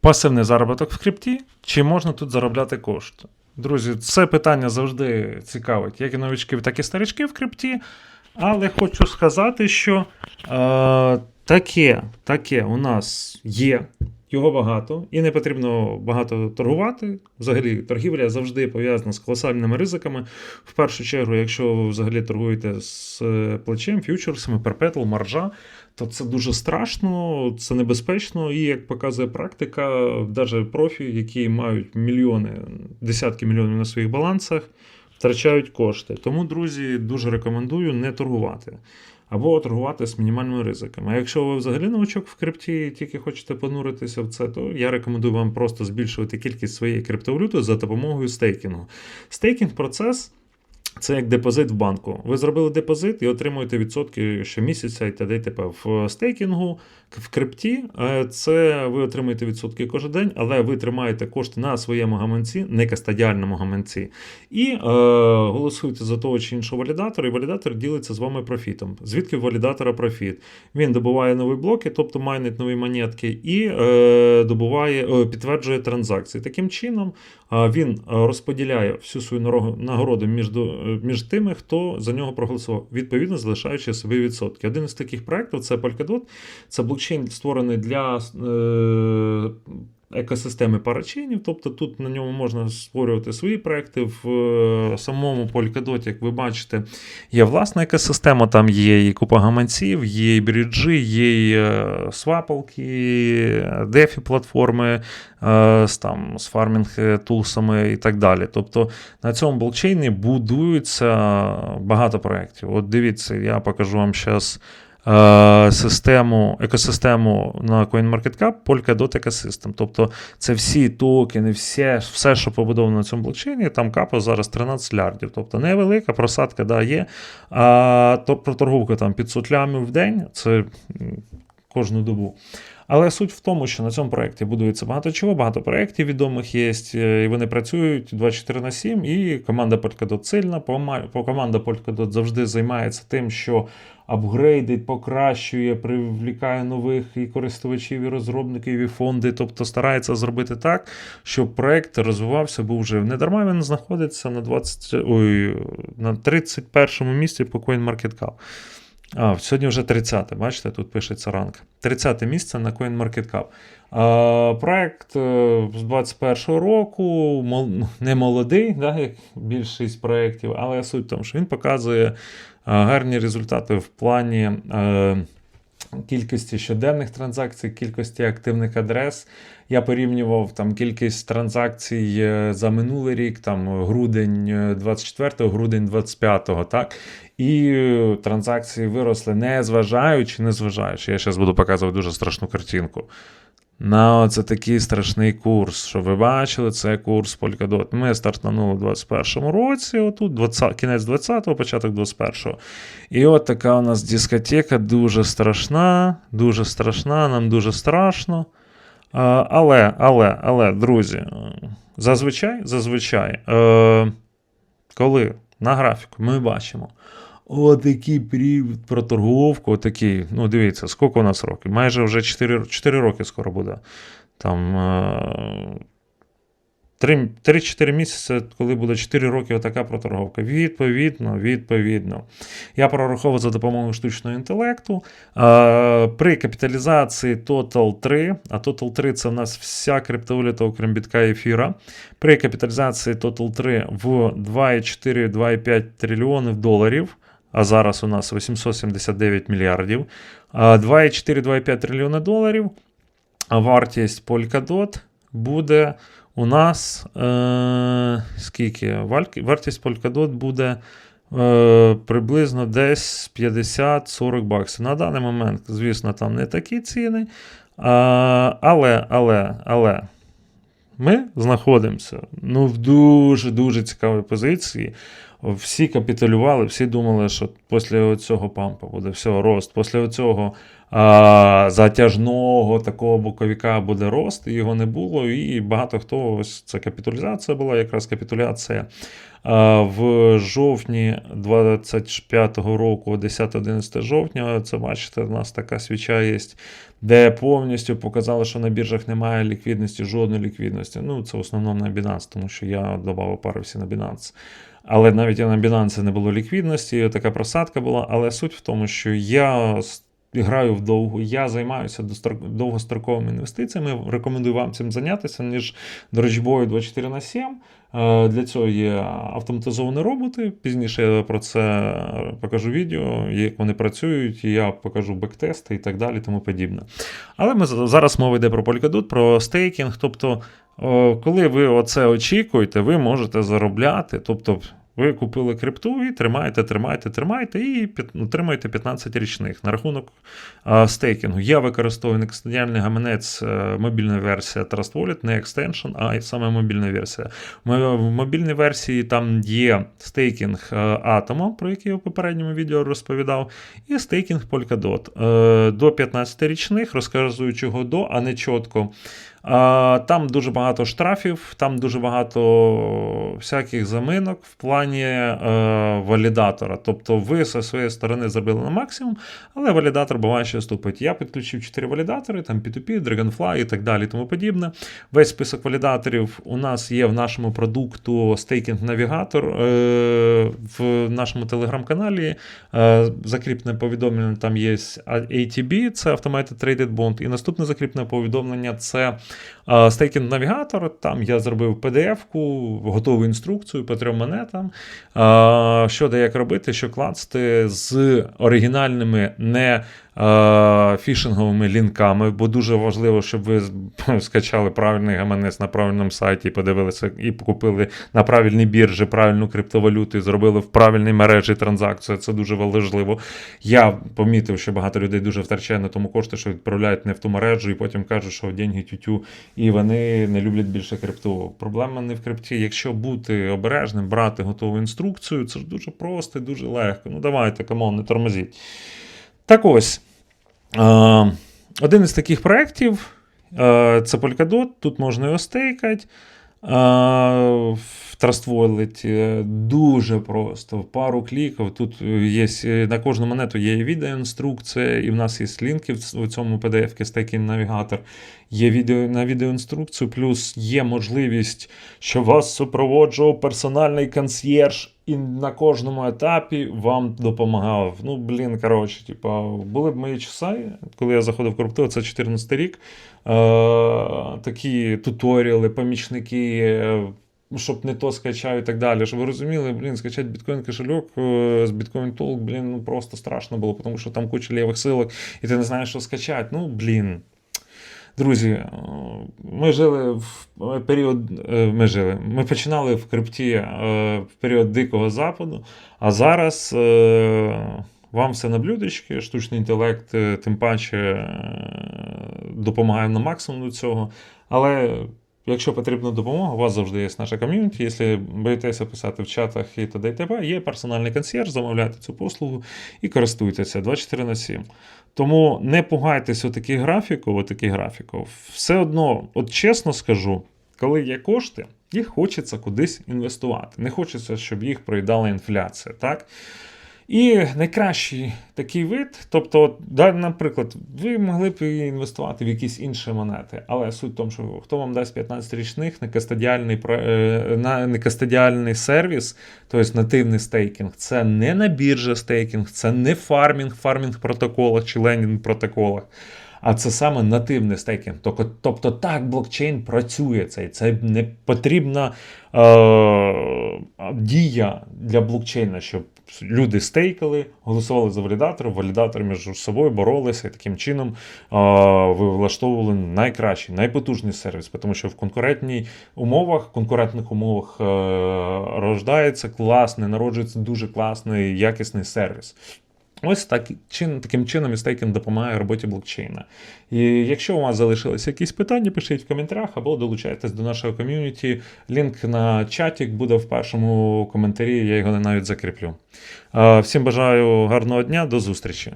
Пасивний заробіток в крипті, чи можна тут заробляти кошти? Друзі, це питання завжди цікавить як і новичків, так і старичків в крипті. Але хочу сказати, що е, таке, таке у нас є, його багато, і не потрібно багато торгувати. Взагалі, торгівля завжди пов'язана з колосальними ризиками. В першу чергу, якщо ви взагалі торгуєте з е, плечем, фьючерсами, перпетл, маржа, то це дуже страшно, це небезпечно. І як показує практика, навіть профі, які мають мільйони, десятки мільйонів на своїх балансах, втрачають кошти. Тому, друзі, дуже рекомендую не торгувати. Або торгувати з мінімальними ризиками. А якщо ви взагалі новачок в крипті і тільки хочете понуритися в це, то я рекомендую вам просто збільшувати кількість своєї криптовалюти за допомогою стейкінгу. Стейкінг процес. Це як депозит в банку. Ви зробили депозит і отримуєте відсотки щомісяця і т.д. і т.п. В стейкінгу, в крипті, е, це ви отримуєте відсотки кожен день, але ви тримаєте кошти на своєму гаманці, не кастодіальному гаманці, і е, голосуєте за того чи іншого валідатора, і валідатор ділиться з вами профітом. Звідки в валідатора профіт? Він добуває нові блоки, тобто майнить нові монетки, і е, добуває, е, підтверджує транзакції. Таким чином е, він е, розподіляє всю свою нагороду між, між тими, хто за нього проголосував, відповідно залишаючи собі відсотки. Один із таких проєктів це Polkadot. Це блокчейн створений для е, екосистеми парачейнів, тобто тут на ньому можна створювати свої проекти. В е, самому Polkadot, як ви бачите, є власна екосистема, там є і купа гаманців, є і бріджі, є і е, свапалки, дефі платформи е, там, з фармінг тулсами і так далі. Тобто на цьому блокчейні будується багато проєктів. От дивіться, я покажу вам зараз систему, екосистему на CoinMarketCap Polkadot Ecosystem. Тобто це всі токени, все, все, що побудовано на цьому блокчейні, там капа зараз 13 лярдів. Тобто невелика просадка да, є. А то про торговку там 500 лямів в день, це кожну добу. Але суть в тому, що на цьому проєкті будується багато чого, багато проєктів відомих є, е, і вони працюють 24 на 7, і команда Polkadot сильна. Команда Polkadot завжди займається тим, що апгрейдить, покращує, привлікає нових і користувачів, і розробників, і фонди. Тобто старається зробити так, щоб проєкт розвивався, був жив. Не дарма він знаходиться на 20, ой, на 31 місці по CoinMarketCap. А, сьогодні вже 30-те, бачите, тут пишеться ранг. 30 те місце на CoinMarketCap. А, проект е, з 21 року, не молодий, да, як більшість проєктів, але суть в тому, що він показує е, гарні результати в плані. Е, Кількості щоденних транзакцій, кількості активних адрес. Я порівнював там кількість транзакцій е, за минулий рік, там грудень е, 24, грудень 25, так? І е, транзакції виросли не зважаючи, не зважаючи. Я зараз буду показувати дуже страшну картинку. На оце такий страшний курс. Що ви бачили, це курс Polkadot. Ми стартанули у 21-му році, отут 20, кінець 20-го, початок 21-го. І от така у нас дискотека дуже страшна, дуже страшна, нам дуже страшно. Але, але, але, друзі, зазвичай, зазвичай, е, коли на графіку ми бачимо отакий привід про торговку, отакий, ну дивіться, скільки у нас років? Майже вже 4, 4 роки скоро буде. Там е, 3-4 місяці, коли буде 4 роки отака проторговка. Відповідно, відповідно. Я прораховував за допомогою штучного інтелекту. Е, При капіталізації Total 3, а Total 3 це в нас вся криптовалюта, окрім бітка і ефіра. При капіталізації Total 3 в 2,4-2,5 трильйонів доларів. А зараз у нас 879 мільярдів. А 2,4-2,5 трильйона доларів. А вартість Polkadot буде у нас е, скільки? Вартість Polkadot буде е, приблизно десь 50-40 баксів. На даний момент, звісно, там не такі ціни. Але, але, але. Ми знаходимося ну, в дуже-дуже цікавій позиції. Всі капітулювали, всі думали, що після цього пампа буде все, рост. Після цього затяжного такого боковика буде рост, його не було. І багато хто ось це капіталізація була, якраз капітуляція. А, В жовтні 25-го року, 10-11 жовтня, це бачите, у нас така свіча є, де повністю показали, що на біржах немає ліквідності, жодної ліквідності. Ну, це в основному на Binance, тому що я додав пари всі на Binance. Але навіть на Binance не було ліквідності, така просадка була. Але суть в тому, що я граю в довгу, я займаюся довгостроковими інвестиціями. Рекомендую вам цим зайнятися, ніж дорожбою 24 на 7. Е, Для цього є автоматизовані роботи. Пізніше я про це покажу відео, як вони працюють, я покажу бектести і так далі, тому подібне. Але ми зараз мова йде про Polkadot, про стейкінг. Тобто, коли ви оце очікуєте, ви можете заробляти. Тобто, ви купили крипту і тримаєте, тримаєте, тримаєте і отримаєте 15 річних. На рахунок а, стейкінгу. Я використовую некстадіальний гаманець, е, мобільна версія Trust Wallet, не екстеншн, а саме мобільна версія. В мобільній версії там є стейкінг е, Atomo, про який я в попередньому відео розповідав, і стейкінг Polkadot. Е, До 15 річних, розказую чого до, а не чітко. Там дуже багато штрафів, там дуже багато всяких заминок в плані е, валідатора. Тобто ви зі своєї сторони зробили на максимум, але валідатор буває, що ступить. Я підключив 4 валідатори, там P2P, Dragonfly і так далі, тому подібне. Весь список валідаторів у нас є в нашому продукту е, в нашому телеграм-каналі. Е, закріпне повідомлення там є ATB, це Automated Traded Bond. І наступне закріпне повідомлення це Staking Navigator. Там я зробив PDF-ку, готову інструкцію по трьом монетам. Що де як робити, що класти з оригінальними не фішинговими лінками, бо дуже важливо, щоб ви скачали правильний гаманець на правильному сайті, подивилися і купили на правильній біржі правильну криптовалюту і зробили в правильній мережі транзакцію. Це дуже важливо. Я помітив, що багато людей дуже втрачає на тому кошти, що відправляють не в ту мережу, і потім кажуть, що деньги тютю, і вони не люблять більше крипту. Проблема не в крипті. Якщо бути обережним, брати готову інструкцію, це ж дуже просто і дуже легко. Ну давайте, камон, не тормозіть. Так ось. Е, один із таких проєктів е, це Polkadot, тут можна його стейкати. Е, в Trust Wallet е, дуже просто, в пару кліків. Тут є на кожну монету є відеоінструкція, і в нас є лінки в цьому PDF стейкінг навігатор. Є відео на відеоінструкцію, плюс є можливість, що вас супроводжував персональний консьєрж, і на кожному етапі вам допомагав. Ну, блін, коротше, типа, були б мої часи, коли я заходив в крипту, це 14 рік. Е, такі туторіали, помічники. е, Щоб не то скачав і так далі. Щоб ви розуміли, блін, скачати біткоін кошельок е, з біткоін толк, блін, ну просто страшно було, тому що там куча лівих силок, і ти не знаєш, що скачати. Ну, блін. Друзі, е, ми жили в період. е, Ми жили. Ми починали в крипті е, в період Дикого Западу, а зараз е, вам все на блюдечки, штучний інтелект, е, тим паче е, допомагає на максимум до цього. Але якщо потрібна допомога, у вас завжди є наша ком'юніті. Якщо боїтеся писати в чатах і т.д. і т.п., є персональний консьєрж, замовляйте цю послугу і користуйтеся 24 на 7. Тому не пугайтесь отаких графіків, отаких графіків. Все одно, от чесно скажу, коли є кошти, їх хочеться кудись інвестувати. Не хочеться, щоб їх проїдала інфляція. Так? І найкращий такий вид, тобто, наприклад, ви могли б інвестувати в якісь інші монети, але суть в тому, що хто вам дасть 15 річних некастодіальний, про- е, на некастодіальний сервіс, тобто нативний стейкінг, це не на біржі стейкінг, це не фармінг, фармінг протоколах чи лендінг протоколах. А це саме нативний стейкінг. Тобто, так блокчейн працює. Це, це не потрібна е, дія для блокчейна, щоб люди стейкали, голосували за валідатора, валідатори між собою боролися і таким чином ви влаштовували найкращий, найпотужніший сервіс, тому що в конкурентній умовах, конкурентних умовах е, рождається класний, народжується дуже класний, якісний сервіс. Ось так, чин, таким чином стейкінг допомагає роботі блокчейна. І якщо у вас залишилися якісь питання, пишіть в коментарях або долучайтесь до нашого ком'юніті. Лінк на чатік буде в першому коментарі, я його навіть закріплю. Всім бажаю гарного дня, до зустрічі!